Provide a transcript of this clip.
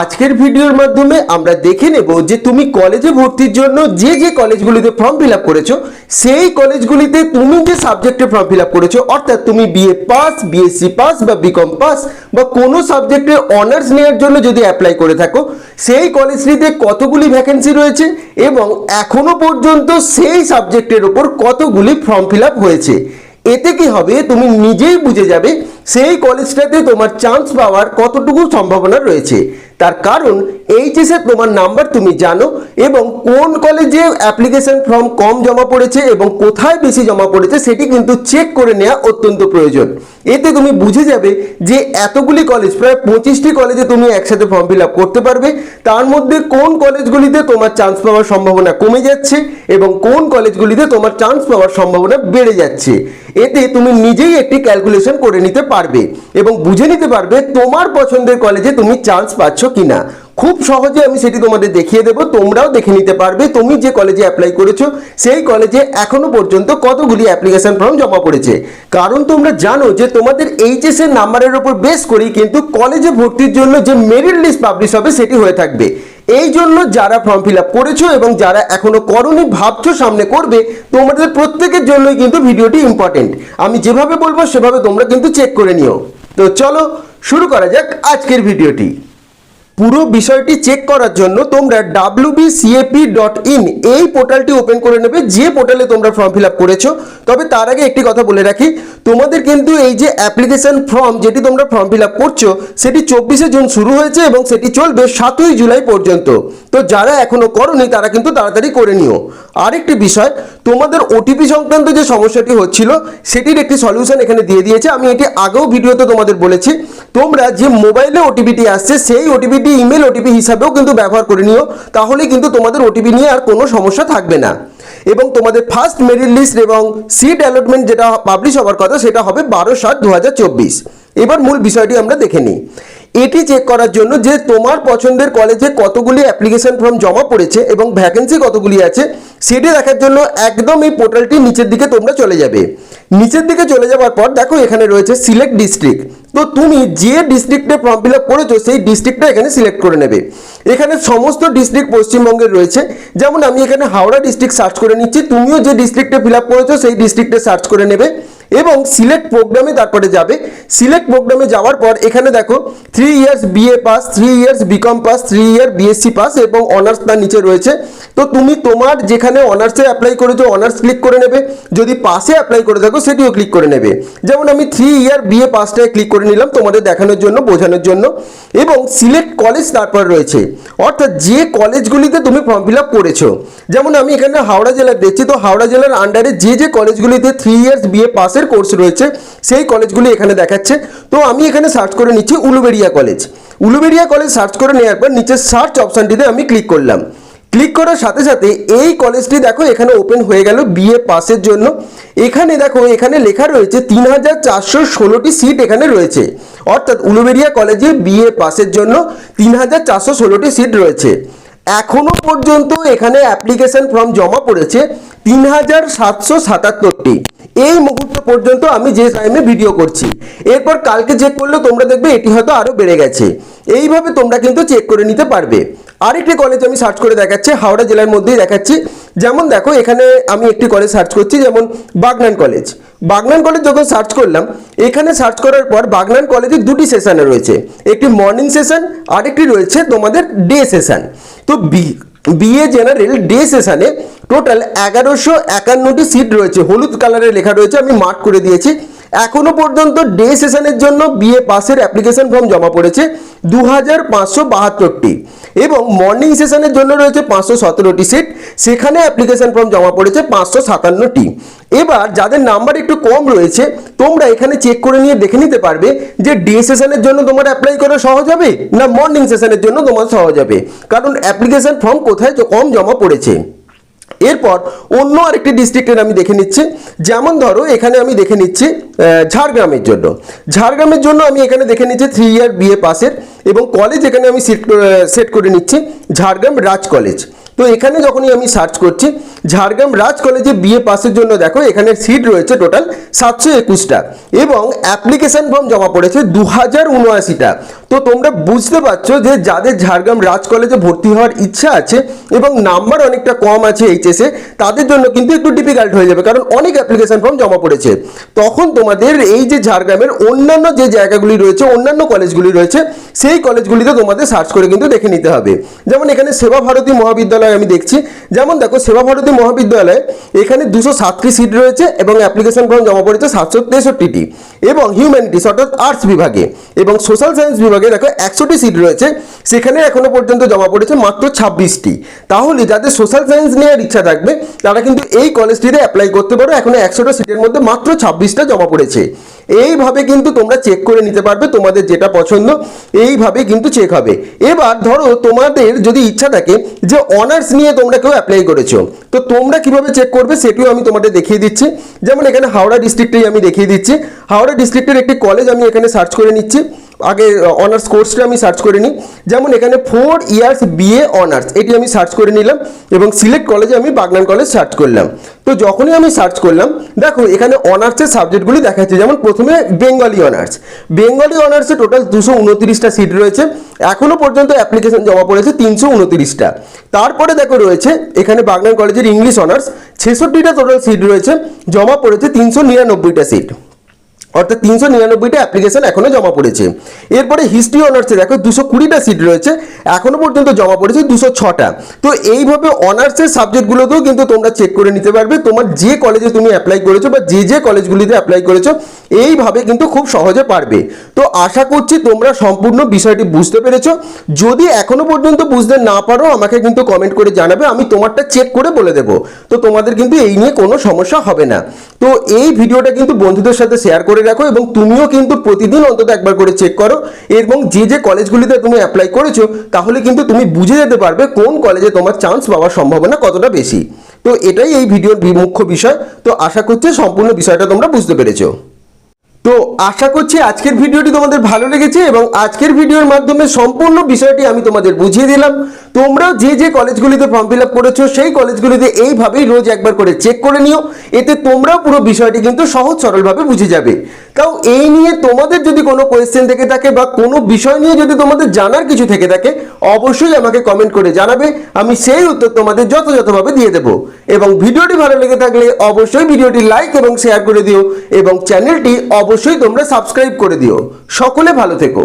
আজকের ভিডিওর মাধ্যমে আমরা দেখে নেব যে তুমি কলেজে ভর্তির জন্য যে যে কলেজগুলিতে ফর্ম ফিল আপ করেছ, সেই কলেজগুলিতে তুমি যে সাবজেক্টে ফর্ম ফিল আপ করেছ, অর্থাৎ তুমি বিএ পাস বিএসসি পাস বা বিকম পাস বা কোনো সাবজেক্টে অনার্স নেওয়ার জন্য যদি অ্যাপ্লাই করে থাকো, সেই কলেজটিতে কতগুলি ভ্যাকেন্সি রয়েছে এবং এখনও পর্যন্ত সেই সাবজেক্টের ওপর কতগুলি ফর্ম ফিল আপ হয়েছে? এতে কি হবে? তুমি নিজেই বুঝে যাবে সেই কলেজটাতে তোমার চান্স পাওয়ার কতটুকু সম্ভাবনা রয়েছে? তার কারণ এইচএসে তোমার নাম্বার তুমি জানো এবং কোন কলেজে অ্যাপ্লিকেশন ফর্ম কম জমা পড়েছে এবং কোথায় বেশি জমা পড়েছে সেটি কিন্তু চেক করে নেওয়া অত্যন্ত প্রয়োজন। এতে তুমি বুঝে যাবে যে এতগুলি কলেজ প্রায় পঁচিশটি কলেজে তুমি একসাথে ফর্ম ফিল করতে পারবে। তার মধ্যে কোন কলেজগুলিতে তোমার চান্স পাওয়ার সম্ভাবনা কমে যাচ্ছে এবং কোন কলেজগুলিতে তোমার চান্স পাওয়ার সম্ভাবনা বেড়ে যাচ্ছে। এতে তুমি নিজেই একটি ক্যালকুলেশন করে নিতে পারবে এবং বুঝে নিতে পারবে তোমার পছন্দের কলেজে তুমি চান্স পাচ্ছ কিনা। খুব সহজে আমি সেটি তোমাদের দেখিয়ে দেবো, তোমরাও দেখে নিতে পারবে তুমি যে কলেজে অ্যাপ্লাই করেছ, সেই কলেজে এখনও পর্যন্ত কতগুলি অ্যাপ্লিকেশন ফর্ম জমা পড়েছে। কারণ তোমরা জানো যে তোমাদের এইচএস এর নাম্বারের উপর বেস করেই কিন্তু কলেজে ভর্তির জন্য যে মেরিট লিস্ট পাবলিশ হবে সেটি হয়ে থাকবে। এই জন্য যারা ফর্ম ফিল আপ করেছ এবং যারা এখনও করনি, ভাবছ সামনে করবে, তোমাদের প্রত্যেকের জন্যই কিন্তু ভিডিওটি ইম্পর্টেন্ট আমি যেভাবে বলব, সেভাবে তোমরা কিন্তু চেক করে নিও। তো চলো, শুরু করা যাক আজকের ভিডিওটি। পুরো বিষয়টি চেক করার জন্য তোমরা wbcap.in ডট ইন এই পোর্টালটি ওপেন করে নেবে, যে পোর্টালে তোমরা ফর্ম ফিল আপ করেছ। তবে তার আগে একটি কথা বলে রাখি, তোমাদের কিন্তু এই যে অ্যাপ্লিকেশন ফর্ম যেটি তোমরা ফর্ম ফিল আপ করছ, সেটি চব্বিশে জুন শুরু হয়েছে এবং সেটি চলবে সাতই জুলাই পর্যন্ত। তো যারা এখনও করনি, তারা কিন্তু তাড়াতাড়ি করে নিও। আরেকটি বিষয়, তোমাদের ওটিপি সংক্রান্ত যে সমস্যাটি হচ্ছিল, সেটির একটি সলিউশন এখানে দিয়ে দিয়েছে। আমি এটি আগেও ভিডিওতে তোমাদের বলেছি। তোমরা যে মোবাইলে ওটিপিটি আসছে, সেই ওটিপিটি ইমেল ওটিপি হিসাবেও কিন্তু ব্যবহার করে নিও। তাহলে কিন্তু তোমাদের ওটিপি নিয়ে আর কোনো সমস্যা থাকবে না। এবং তোমাদের ফার্স্ট মেরিট লিস্ট এবং সিট অ্যালটমেন্ট যেটা পাবলিশ হওয়ার কথা, সেটা হবে বারো সাত দু এবার মূল বিষয়টি আমরা দেখে নিই। এটি চেক করার জন্য যে তোমার পছন্দের কলেজে কতগুলি অ্যাপ্লিকেশন ফর্ম জমা পড়েছে এবং ভ্যাকেন্সি কতগুলি আছে, সেটি দেখার জন্য একদম এই পোর্টালটি নিচের দিকে তোমরা চলে যাবে। নিচের দিকে চলে যাওয়ার পর দেখো এখানে রয়েছে সিলেক্ট ডিস্ট্রিক্ট তো তুমি যে ডিস্ট্রিক্টে ফর্ম ফিল আপ করেছ, সেই ডিস্ট্রিক্টটা এখানে সিলেক্ট করে নেবে। এখানে সমস্ত ডিস্ট্রিক্ট পশ্চিমবঙ্গের রয়েছে। যেমন আমি এখানে হাওড়া ডিস্ট্রিক্ট সার্চ করে নিচ্ছি, তুমিও যে ডিস্ট্রিক্টে ফিল আপ করেছ, সেই ডিস্ট্রিক্টে সার্চ করে নেবে। এবং সিলেক্ট প্রোগ্রামে তারপরে যাবে। সিলেক্ট প্রোগ্রামে যাওয়ার পর এখানে দেখো three years BA pass three years BCom pass three year BSc pass এবং অনার্স তার নিচে রয়েছে। তো তুমি তোমার যেখানে অনার্সে অ্যাপ্লাই করেছ অনার্স ক্লিক করে নেবে। যদি পাসে অ্যাপ্লাই করে থাকো, সেটিও ক্লিক করে নেবে। যেমন আমি থ্রি ইয়ার বিএ পাসটায় ক্লিক করে নিলাম তোমাদের দেখানোর জন্য, বোঝানোর জন্য। এবং সিলেক্ট কলেজ তারপর রয়েছে। অর্থাৎ যে কলেজগুলিতে তুমি ফর্ম ফিল আপ করেছ, যেমন আমি এখানে হাওড়া জেলার দেখছি, তো হাওড়া জেলার আন্ডারে যে যে কলেজগুলিতে থ্রি ইয়ার্স বিএ পাসের কোর্স রয়েছে, সেই কলেজগুলি এখানে দেখাচ্ছে। তো আমি এখানে সার্চ করে নিচ্ছি Uluberia college Uluberia college search করে নেওয়ার পর নিচে সার্চ অপশানটিতে আমি ক্লিক করলাম। ক্লিক করার সাথে সাথে এই কলেজটি দেখো এখানে ওপেন হয়ে গেল বিএ পাসের জন্য। এখানে দেখো, এখানে লেখা রয়েছে তিন হাজার চারশো ষোলোটি সিট এখানে রয়েছে। অর্থাৎ উলুবেড়িয়া কলেজে বিএ পাসের জন্য তিন হাজার চারশো ষোলোটি সিট রয়েছে। এখনও পর্যন্ত এখানে অ্যাপ্লিকেশন ফর্ম জমা পড়েছে তিন হাজার সাতশো সাতাত্তরটি। এই মুহূর্ত পর্যন্ত আমি যে টাইমে ভিডিও করছি। এরপর কালকে চেক করলে তোমরা দেখবে এটি হয়তো আরও বেড়ে গেছে। এইভাবে তোমরা কিন্তু চেক করে নিতে পারবে। আরেকটি কলেজ আমি সার্চ করে দেখাচ্ছি, হাওড়া জেলার মধ্যেই দেখাচ্ছি। যেমন দেখো, এখানে আমি একটি কলেজ সার্চ করছি, যেমন বাগনান কলেজ বাগনান কলেজ যখন সার্চ করলাম, এখানে সার্চ করার পর বাগনান কলেজে দুটি সেশানে রয়েছে। একটি মর্নিং সেশন আরেকটি রয়েছে তোমাদের ডে সেশন তো বি বিএ জেনারেল ডে সেশনে টোটাল এগারোশো একান্নটি সিট রয়েছে। হলুদ কালারে লেখা রয়েছে, আমি মার্ক করে দিয়েছি। এখনও পর্যন্ত ডে সেশনের জন্য বিএ পাসের অ্যাপ্লিকেশন ফর্ম জমা পড়েছে দু হাজার পাঁচশো বাহাত্তরটি। এবং মর্নিং সেশনের জন্য রয়েছে পাঁচশো সতেরোটি সিট সেখানে অ্যাপ্লিকেশন ফর্ম জমা পড়েছে পাঁচশো সাতান্নটি। এবার যাদের নাম্বার একটু কম রয়েছে, তোমরা এখানে চেক করে নিয়ে দেখে নিতে পারবে যে ডে সেশনের জন্য তোমার অ্যাপ্লাই করা সহজ হবে, না মর্নিং সেশনের জন্য তোমার সহজ হবে? কারণ অ্যাপ্লিকেশন ফর্ম কোথায় কম জমা পড়েছে। এরপর অন্য আরেকটি ডিস্ট্রিক্টের আমি দেখে নিচ্ছি। যেমন ধরো, এখানে আমি দেখে নিচ্ছি ঝাড়গ্রামের জন্য। ঝাড়গ্রামের জন্য আমি এখানে দেখে নিচ্ছি থ্রি ইয়ার বিএ পাসের এবং কলেজ এখানে আমি সেট সেট করে নিচ্ছি, ঝাড়গ্রাম রাজ কলেজ তো এখানে যখনই আমি সার্চ করছি, ঝাড়গ্রাম রাজ কলেজে বিএ পাসের জন্য দেখো, এখানে সিট রয়েছে টোটাল সাতশো একুশটা এবং অ্যাপ্লিকেশন ফর্ম জমা পড়েছে দু হাজার উনআশিটা। তো তোমরা বুঝতে পারছ যে যাদের ঝাড়গ্রাম রাজ কলেজে ভর্তি হওয়ার ইচ্ছা আছে এবং নাম্বার অনেকটা কম আছে এইচএসে তাদের জন্য কিন্তু একটু ডিফিকাল্ট হয়ে যাবে কারণ অনেক অ্যাপ্লিকেশন ফর্ম জমা পড়েছে। তখন তোমাদের এই যে ঝাড়গ্রামের অন্যান্য যে জায়গাগুলি রয়েছে, অন্যান্য কলেজগুলি রয়েছে, সেই কলেজগুলিতে তোমাদের সার্চ করে কিন্তু দেখে নিতে হবে। যেমন এখানে সেবা ভারতী মহাবিদ্যালয় আমি দেখছি। যেমন দেখো, সেবা ভারতী মহাবিদ্যালয়ে এখানে দুশো সাতটি সিট রয়েছে এবং অ্যাপ্লিকেশন ফর্ম জমা পড়েছে সাতশো তেষট্টিটি। এবং হিউম্যানিটিস অর্থাৎ আর্টস বিভাগে এবং সোশ্যাল সায়েন্স বিভাগে দেখো, একশোটি সিট রয়েছে। সেখানে এখনও পর্যন্ত জমা পড়েছে মাত্র ছাব্বিশটি। তাহলে যাদের সোশ্যাল সায়েন্স নেওয়ার ইচ্ছা থাকবে, তারা কিন্তু এই কলেজটিতে অ্যাপ্লাই করতে পারো। এখনও একশোটা সিটের মধ্যে মাত্র ছাব্বিশটা জমা পড়েছে। এইভাবে কিন্তু তোমরা চেক করে নিতে পারবে, তোমাদের যেটা পছন্দ, এইভাবে কিন্তু চেক হবে। এবার ধরো, তোমাদের যদি ইচ্ছা থাকে যে অনার্স নিয়ে তোমরা কেউ অ্যাপ্লাই করেছ। তো তোমরা কীভাবে চেক করবে সেটিও আমি তোমাদের দেখিয়ে দিচ্ছি। যেমন এখানে হাওড়া ডিস্ট্রিক্টেই আমি দেখিয়ে দিচ্ছি। হাওড়া ডিস্ট্রিক্টের একটি কলেজ আমি এখানে সার্চ করে নিচ্ছি। আগে অনার্স কোর্সটা আমি সার্চ করে নিই। যেমন এখানে ফোর ইয়ার্স বিএ অনার্স এটি আমি সার্চ করে নিলাম এবং সিলেক্ট কলেজে আমি বাগনান কলেজ সার্চ করলাম। তো যখনই আমি সার্চ করলাম, দেখো এখানে অনার্সের সাবজেক্টগুলি দেখাচ্ছে। যেমন প্রথমে বেঙ্গলি অনার্স বেঙ্গলি অনার্সে টোটাল দুশো উনত্রিশটা সিট রয়েছে। এখনও পর্যন্ত অ্যাপ্লিকেশন জমা পড়েছে তিনশো উনত্রিশটা। তারপরে দেখো রয়েছে, এখানে বাগনান কলেজের ইংলিশ অনার্স ছেষট্টিটা টোটাল সিট রয়েছে, জমা পড়েছে তিনশো নিরানব্বইটা সিট অর্থাৎ তিনশো নিরানব্বইটা অ্যাপ্লিকেশন এখনও জমা পড়েছে। এরপরে হিস্ট্রি অনার্সে দেখো, দুশো কুড়িটা সিট রয়েছে, এখনও পর্যন্ত জমা পড়েছে দুশো ছটা। তো এইভাবে অনার্সের সাবজেক্টগুলোতেও কিন্তু তোমরা চেক করে নিতে পারবে। তোমার যে কলেজে তুমি অ্যাপ্লাই করেছ বা যে যে কলেজগুলিতে অ্যাপ্লাই করেছ এইভাবে কিন্তু খুব সহজে পারবে। তো আশা করছি তোমরা সম্পূর্ণ বিষয়টি বুঝতে পেরেছ। যদি এখনও পর্যন্ত বুঝতে না পারো, আমাকে কিন্তু কমেন্ট করে জানাবে, আমি তোমারটা চেক করে বলে দেবো। তো তোমাদের কিন্তু এই নিয়ে কোনো সমস্যা হবে না। তো এই ভিডিওটা কিন্তু বন্ধুদের সাথে শেয়ার করে রাখো এবং তুমিও কিন্তু প্রতিদিন অন্তত একবার করে চেক করো। এবং যে যে কলেজগুলিতে তুমি অ্যাপ্লাই করেছ, তাহলে কিন্তু তুমি বুঝে যেতে পারবে কোন কলেজে তোমার চান্স পাওয়ার সম্ভাবনা কতটা বেশি। তো এটাই এই ভিডিওর মুখ্য বিষয়। তো আশা করছি সম্পূর্ণ বিষয়টা তোমরা বুঝতে পেরেছ। তো আশা করছি আজকের ভিডিওটি তোমাদের ভালো লেগেছে এবং আজকের ভিডিওর মাধ্যমে সম্পূর্ণ বিষয়টি আমি তোমাদের বুঝিয়ে দিলাম। তোমরাও যে যে কলেজগুলিতে ফর্ম ফিল আপ করেছ, সেই কলেজগুলিতে এইভাবেই রোজ একবার করে চেক করে নিও। এতে তোমরাও পুরো বিষয়টি কিন্তু সহজ সরলভাবে বুঝে যাবে। তাও এই নিয়ে তোমাদের যদি কোনো কোয়েশ্চেন থেকে থাকে বা কোনো বিষয় নিয়ে যদি তোমাদের জানার কিছু থেকে থাকে, অবশ্যই আমাকে কমেন্ট করে জানাবে। আমি সেই উত্তর তোমাদের যথাযথভাবে দিয়ে দেবো। এবং ভিডিওটি ভালো লেগে থাকলে অবশ্যই ভিডিওটি লাইক এবং শেয়ার করে দিও এবং চ্যানেলটি অবশ্যই তোমরা সাবস্ক্রাইব করে দিও। সকলে ভালো থেকো।